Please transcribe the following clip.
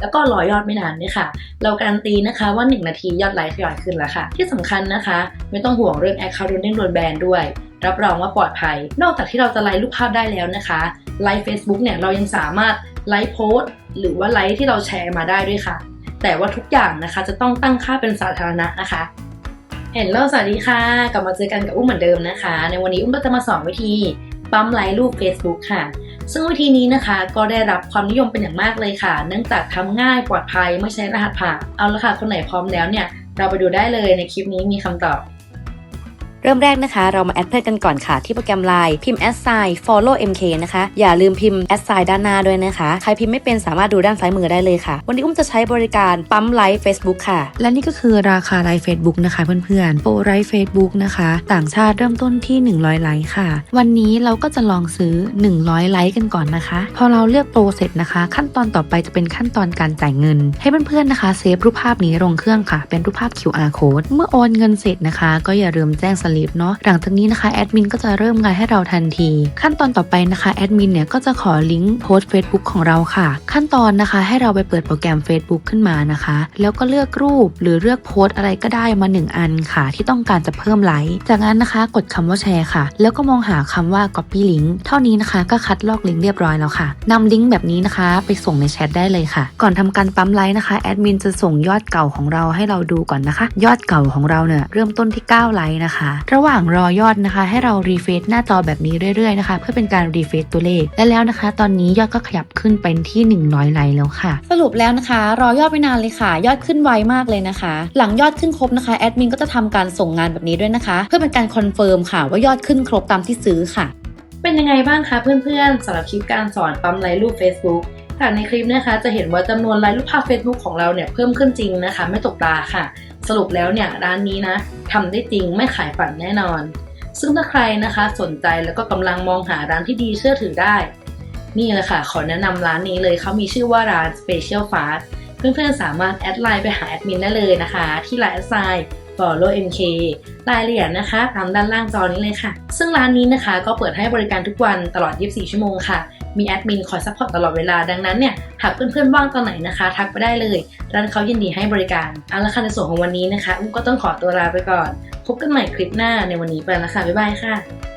แล้วก็รอยอดไม่นานด้วยค่ะ เราการันตีนะคะว่า 1 นาทียอดไลค์ทยอยขึ้นแล้วค่ะ ที่สำคัญนะคะ ไม่ต้องห่วงเรื่องแอคเคาท์โดนเด้งโดนแบนด้วย รับรองว่าปลอดภัย นอกจากที่เราจะไลค์รูปภาพได้แล้วนะคะไลค์ Facebook เนี่ยเรายังสามารถไลค์โพสต์หรือว่าไลค์ที่เราแชร์มาได้ด้วยค่ะ แต่ว่าทุกอย่างนะคะจะต้องตั้งค่าเป็นสาธารณะนะคะเห็นแล้วสวัสดีค่ะ กลับมาเจอกันกับอุ้มเหมือนเดิมนะคะ ในวันนี้อุ้มก็จะมาสอนวิธีปั๊มไลค์รูป Facebook ค่ะ ซึ่งวิธีนี้นะคะก็ได้รับความนิยมเป็นอย่างมากเลยค่ะ เนื่องจากทำง่ายปลอดภัยไม่ใช้รหัสผ่านเอาละค่ะคนไหนพร้อมแล้วเนี่ยเราไปดูได้เลยในคลิปนี้มีคำตอบ เริ่มแรกนะคะ เรามาแอดเพื่อนกันก่อนค่ะ ที่โปรแกรม Line พิมพ์ a d sign follow mk นะคะ อย่าลืมพิมพ์ a d sign ด้านหน้าด้วยนะคะ ใครพิมพ์ไม่เป็นสามารถดูด้านซ้ายมือได้เลยค่ะ วันนี้อุ้มจะใช้บริการปั๊มไลฟ์ Facebook ค่ะ และนี่ก็คือราคาไลฟ์ Facebook นะคะเพื่อนๆโปรไลฟ์ Facebook นะคะ ต่างชาติเริ่มต้นที่ 100 ไลค์ค่ะ วันนี้เราก็จะลองซื้อ 100 ไลค์กันก่อนนะคะ พอเราเลือกโปรเสร็จนะคะ ขั้นตอนต่อไปจะเป็นขั้นตอนการจ่ายเงิน ให้เพื่อนๆนะคะเซฟรูปภาพนี้ลงเครื่องค่ะ เป็นรูปภาพ QR code เมื่อโอนเงินเสร็จนะคะ ก็อย่าลืมแจ้งสลิปเนาะหลังจากนี้นะคะแอดมินก็จะเริ่มงานให้เราทันที ขั้นตอนต่อไปนะคะแอดมินเนี่ยก็จะขอลิงก์โพสต์ Facebook ของเราค่ะ ขั้นตอนนะคะให้เราไปเปิดโปรแกรม Facebook ขึ้นมานะคะ แล้วก็เลือกรูปหรือเลือกโพสต์อะไรก็ได้มา 1 อันค่ะ ที่ต้องการจะเพิ่มไลค์จากนั้นนะคะกดคำว่าแชร์ค่ะ แล้วก็มองหาคำว่า copy link เท่านี้นะคะก็คัดลอกลิงก์เรียบร้อยแล้วค่ะนำลิงก์แบบนี้นะคะ ไปส่งในแชทได้เลยค่ะ ก่อนทำการปั๊มไลค์นะคะแอดมินจะส่งยอดเก่าของเราให้เราดูก่อนนะคะ ยอดเก่าของเราเนี่ยเริ่มต้นที่ 9 ไลค์นะคะระหว่างรอยอดนะคะ ให้เรารีเฟซหน้าจอแบบนี้เรื่อยๆนะคะ เพื่อเป็นการรีเฟซตัวเลขและแล้วนะคะ ตอนนี้ยอดก็ขยับขึ้นเป็นที่ 100ไลค์แล้วค่ะ สรุปแล้วนะคะ รอยอดไม่นานเลยค่ะ ยอดขึ้นไวมากเลยนะคะ หลังยอดขึ้นครบนะคะแอดมินก็จะทำการส่งงานแบบนี้ด้วยนะคะ เพื่อเป็นการคอนเฟิร์มค่ะ ว่ายอดขึ้นครบตามที่ซื้อค่ะ เป็นยังไงบ้างคะเพื่อนๆสำหรับคลิปการสอนปั๊มไลค์รูป Facebook จากในคลิปนะคะจะเห็นว่าจำนวนไลค์รูปภาพ Facebook ของเราเนี่ยเพิ่มขึ้นจริงนะคะ ไม่ตกตาค่ะ สรุปแล้วเนี่ยร้านนี้นะทำได้จริงไม่ขายฝันแน่นอน ซึ่งถ้าใครนะคะสนใจแล้วก็กำลังมองหาร้านที่ดีเชื่อถือได้ นี่แหละค่ะ ขอแนะนำร้านนี้เลยเขามีชื่อว่าร้าน Special Fast เพื่อนๆสามารถแอดไลน์ไปหาแอดมินได้เลยนะคะ ที่ไลน์แอดไซน์ follow mk รายละเอียดนะคะตามด้านล่างจอนี้เลยค่ะ ซึ่งร้านนี้นะคะก็เปิดให้บริการทุกวันตลอด 24 ชั่วโมงค่ะ มีแอดมินคอยซัพพอร์ตตลอดเวลาดังนั้นเนี่ย หากเพื่อนๆว่างตอนไหนนะคะ ทักไปได้เลย ร้านเขายินดีให้บริการเอาละค่ะในส่วนของวันนี้นะคะอุ้มก็ต้องขอตัวลาไปก่อน พบกันใหม่คลิปหน้าในวันนี้ไปแล้วค่ะบ๊ายบายค่ะ